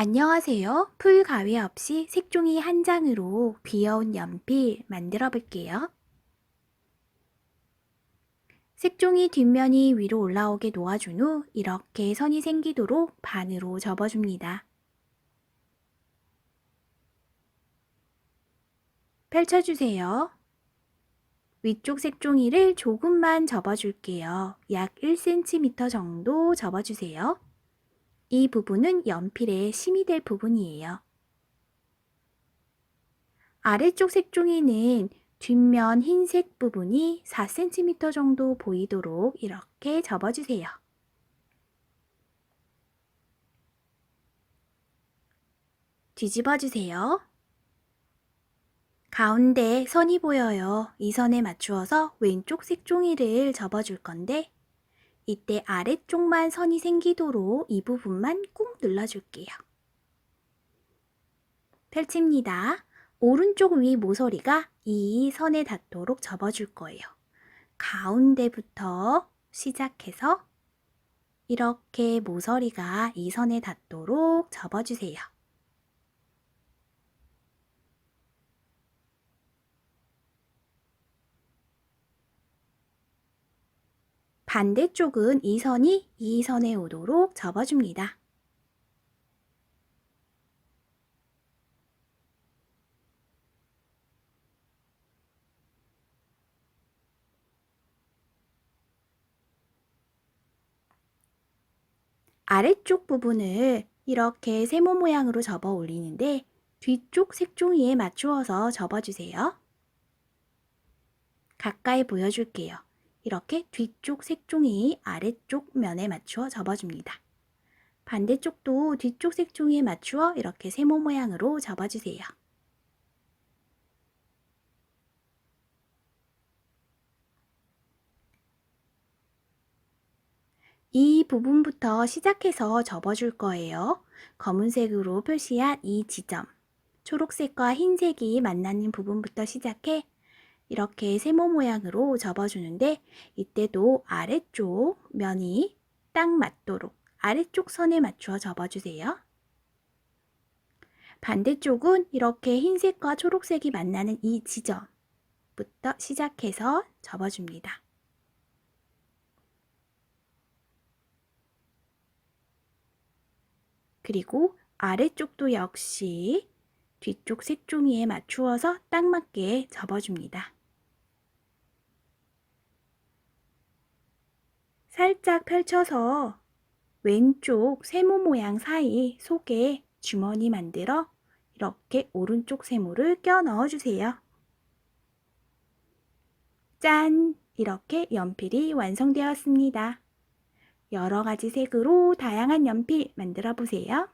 안녕하세요. 풀 가위 없이 색종이 한 장으로 귀여운 연필 만들어 볼게요. 색종이 뒷면이 위로 올라오게 놓아준 후 이렇게 선이 생기도록 반으로 접어줍니다. 펼쳐주세요. 위쪽 색종이를 조금만 접어줄게요. 약 1cm 정도 접어주세요. 이 부분은 연필에 심이 될 부분이에요. 아래쪽 색종이는 뒷면 흰색 부분이 4cm 정도 보이도록 이렇게 접어주세요. 뒤집어 주세요. 가운데 선이 보여요. 이 선에 맞추어서 왼쪽 색종이를 접어줄 건데 이때 아래쪽만 선이 생기도록 이 부분만 꾹 눌러줄게요. 펼칩니다. 오른쪽 위 모서리가 이 선에 닿도록 접어줄 거예요. 가운데부터 시작해서 이렇게 모서리가 이 선에 닿도록 접어주세요. 반대쪽은 이 선이 이 선에 오도록 접어줍니다. 아래쪽 부분을 이렇게 세모 모양으로 접어 올리는데 뒤쪽 색종이에 맞추어서 접어주세요. 가까이 보여줄게요. 이렇게 뒤쪽 색종이 아래쪽 면에 맞추어 접어줍니다. 반대쪽도 뒤쪽 색종이에 맞추어 이렇게 세모 모양으로 접어주세요. 이 부분부터 시작해서 접어줄 거예요. 검은색으로 표시한 이 지점, 초록색과 흰색이 만나는 부분부터 시작해 이렇게 세모 모양으로 접어주는데 이때도 아래쪽 면이 딱 맞도록 아래쪽 선에 맞추어 접어주세요. 반대쪽은 이렇게 흰색과 초록색이 만나는 이 지점부터 시작해서 접어줍니다. 그리고 아래쪽도 역시 뒤쪽 색종이에 맞추어서 딱 맞게 접어줍니다. 살짝 펼쳐서 왼쪽 세모 모양 사이 속에 주머니 만들어 이렇게 오른쪽 세모를 껴 넣어 주세요. 짠! 이렇게 연필이 완성되었습니다. 여러 가지 색으로 다양한 연필 만들어 보세요.